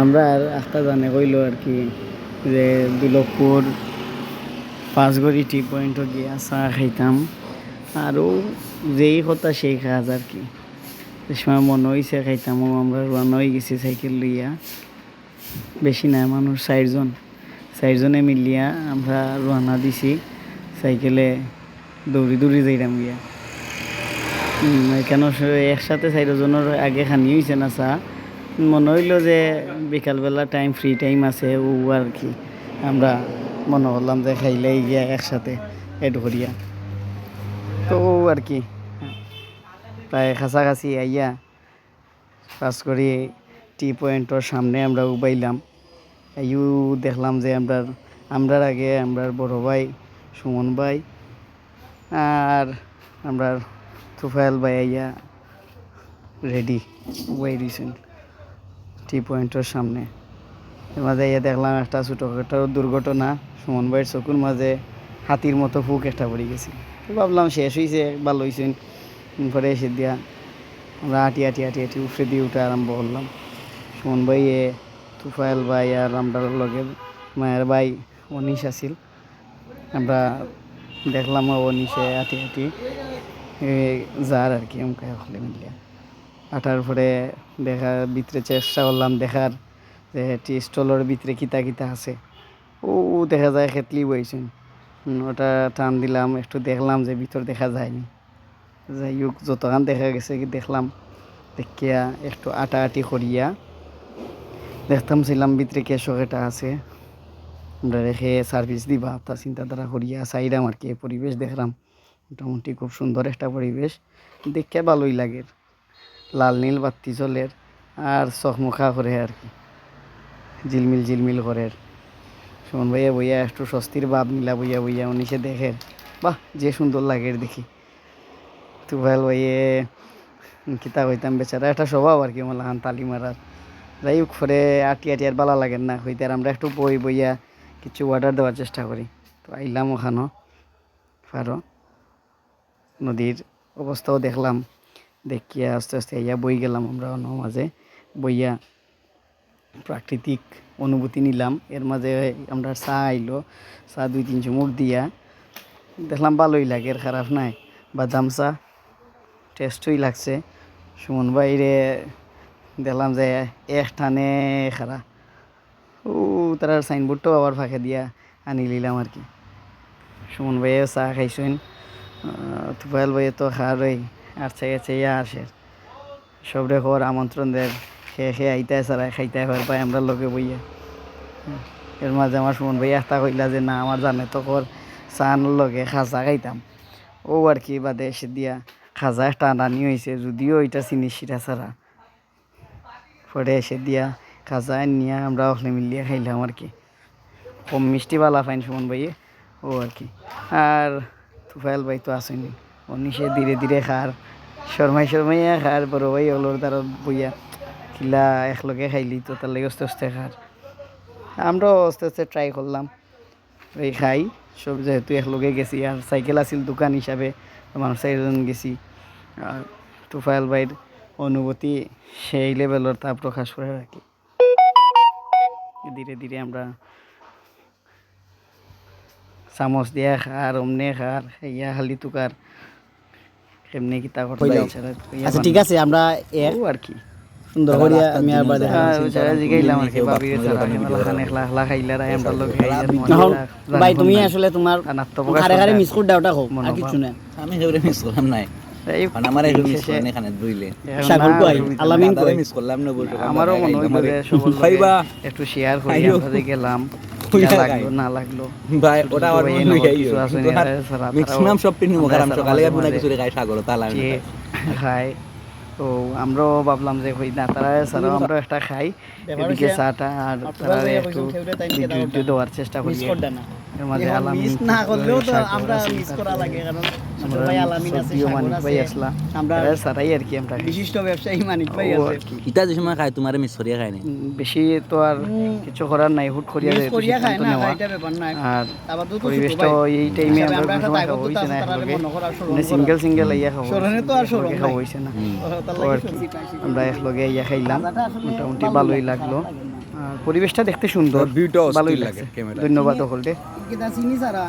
আমরা আর একটা জানে কইল আর কি যে দুলকপুর পাঁচগড়ি টি পয়েন্টও গিয়া চাহ খাইতাম। আৰু যেই কথা সেই কাজ আর কি। সময় মনে হয়েছে খাইতামও আমরা রওনা হয়ে গেছি সাইকেল লইয়া। বেশি নাই মানুষ চারজন। চারজনে মিলিয়া আমরা রওনা দিছি সাইকেলে দৌড়ি দৌড়ি যাইতাম গিয়া। কেন একসাথে চারজনের আগে খানি হয়েছে না চা। মনে হইল যে বিকালবেলা টাইম ফ্রি টাইম আছে, ও আর কি। আমরা মনে হলাম যে খাইলে গিয়া একসাথে এড করিয়া। তো ও আর কি, প্রায় কাছাকাছি আইয়া পাস করি টি পয়েন্টর সামনে আমরা উবাইলাম। আইও দেখলাম যে আমরা, আমরার আগে আমরার বড় ভাই, সুমন ভাই, আর আমরা তুফাইল ভাই আইয়া রেডি ওয়াই দিয়েছেন টি পয়েন্টের সামনে। এর মাঝে ইয়ে দেখলাম একটা ছোটোখাটো দুর্ঘটনা, সুমন ভাইয়ের চকুর মাঝে হাতির মতো ফুক একটা পড়ে গেছে। ভাবলাম শেষ হয়েছে ভালো হয়েছে পরে এসে দিয়া আমরা আটি আটি আটি আটি উফরে দিয়ে উঠে আরম্ভ করলাম। সুমন ভাই, এ তুফাইল ভাই আর আমরা লগে মায়ের ভাই অনিশ আছিল। আমরা দেখলাম অনিশে আটি আটি যার আর কি আমাকে হলে মিলিয়া। আটার পরে দেখা ভিতরে চেষ্টা করলাম দেখার যে টি স্টলের ভিতরে কিতা কিতা আছে। ও দেখা যায় খেতলি বইছেন। ওটা টান দিলাম, একটু দেখলাম যে ভিতর দেখা যায়নি। যাই হোক যতক্ষণ দেখা গেছে কি দেখলাম। দেখিয়া একটু আটা আটি করিয়া দেখতাম ছিলাম ভিতরে কেশকেটা আছে। আমরা রেখে সার্ভিস দিবা, তা চিন্তাধারা করিয়া চাইলাম আর কি পরিবেশ দেখলাম। মোটামুটি খুব সুন্দর একটা পরিবেশ। দেখে ভালোই লাগে। লাল নীল বাতি চলের আর চকমকা করে আর কি। ঝিলমিল ঝিলমিল করে সুমন ভাইয়া বইয়া একটু স্বস্তির ভাব নিলা বইয়া বইয়া উনি সে দেখে। বাহ, যে সুন্দর লাগে দেখি। তুফাইল ভাইয়ে কিতা হইতাম বেচারা একটা স্বভাব আর কি মালাহান তালি মারার যাই হোক ফরে আটি আটি আর ভালো লাগে না। হইতে আর আমরা একটু বই বইয়া কিছু অর্ডার দেওয়ার চেষ্টা করি তো আইলাম ওখানো। পারো নদীর অবস্থাও দেখলাম। দেখিয়া আস্তে আস্তে ইয়া বই গেলাম আমরা মাঝে। বইয়া প্রাকৃতিক অনুভূতি নিলাম। এর মাঝে আমরা চা আইলো, চা দুই, তিন চুমুক দিয়া। দেখলাম ভালোই লাগে, এর খারাপ নাই। বাদাম চা, টেস্টই লাগছে। সুমন বাইরে দেখলাম যে এক টানে খারা। ও, তার সাইনবোর্ডটাও আবার ফাঁকে দিয়া আনি নিলাম আর কি। সুমন ভাইয়ে চা খাইছেন। তুফাইল ভাইয়ে তো খারই। আর চাই চাইয়া আসে সব রেখর আমন্ত্রণ দেয় খেয়ে খেয়ে আইতে সারা খাইতে হওয়ার পাই আমরা লগে বইয়া। এর মাঝে আমার সুমন ভাই একটা কইলা যে, না, আমার জানে তো কর চান লগে খাজা খাইতাম। ও আর কি বাদে এসে দিয়া খাজা একটা আনানি হয়েছে যদিও এটা চিনি সিরা ছাড়া। পরে এসে দিয়া খাজা নিয়ে আমরা ওখানে মিলিয়ে খাইলাম আর কি। কম মিষ্টি বালা ফাইন সুমন ভাইয়ে ও আর কি। আর তুফাইল ভাই তো আসেনি। অনিশে ধীরে ধীরে খার শর্মাই শর্মাইয়া খার বড় ভাই ওলোর তার বইয়া। কিলা একলগে খাইলি, তো তার লাগে আস্তে আস্তে খার আমরাও আস্তে আস্তে ট্রাই করলাম এই খাই সব যেহেতু একলগে গেছি। আর সাইকেল আছিল দোকান হিসাবে মানুষ চারিজন গেছি। আর তুফাইল ভাইয়ের অনুভূতি সেই লেভেলের তা প্রকাশ করে রাখি ধীরে ধীরে আমরা চামচ দিয়া খার অমনে খার ইয়া খালি তুকার কেমনে কিতা করতে আচ্ছা ঠিক আছে আমরা ও আর কি। সুন্দর করিয়া আমি আর জিগাইলাম আর কি বাবি খাইলারা আমরা লোক ভাই তুমি আসলে তোমার হারে হারে মিস করে দাওটা হোক আর কিছু না আমি সেগুলো মিস করলাম নাই। এই কারণ আমার এই মিস শেষে করেন এখানে বুঝলে? এখন না, কই? রুবিতা আলামিন কই? মিস করলাম না বলতে আমারও মনে হয় একটু শেয়ার করি গেলাম। লাগল না ভাই ওটা আমার মনে হয় ম্যাক্সিমাম সব পিন সকালে কিছু সাগর তালা তো আমরাও ভাবলাম যে হই না তারা ছাড়াও আমরা একটা খাই এদিকে চাটা আর তারা একটু দেওয়ার চেষ্টা করি। মিস না এর মাঝে আলামিন মিস না করলেও তো সাগর আমরা আছে, মিস করা লাগে কারণ ভাই আলামিন আছে সবজিও সাগর মানিক ভাই আসলা আমরা আমরা সারাই আর কি আমরা। খাই। বিশিষ্ট ব্যবসায়ী মানিক ভাই আছে। ইটা যে সময় খাই তোমার মিস করিয়া বেশি তো আর কিছু করার নাই হুট করিয়া মিস করিয়া খায় না এটা ব্যাপার না আর আবার তো ছোট পরিবেশটা এই টাইমে আমরা সময় খাওয়া হইছে না। মনে মানে করা। সিঙ্গেল সিঙ্গেল ইয়া খাওয়া স্মরণে তো আর স্মরণ খাওয়া নাই। হইছে না। তার ও লাগে আর কি। সবজি আমরা একলগে ইয়া খাইলাম। মোটামুটি ভালো ভালোই লাগল। লাগে পরিবেশটা দেখতে সুন্দর। ভালোই লাগে ধন্যবাদ হলদে কিতা চিনি সারা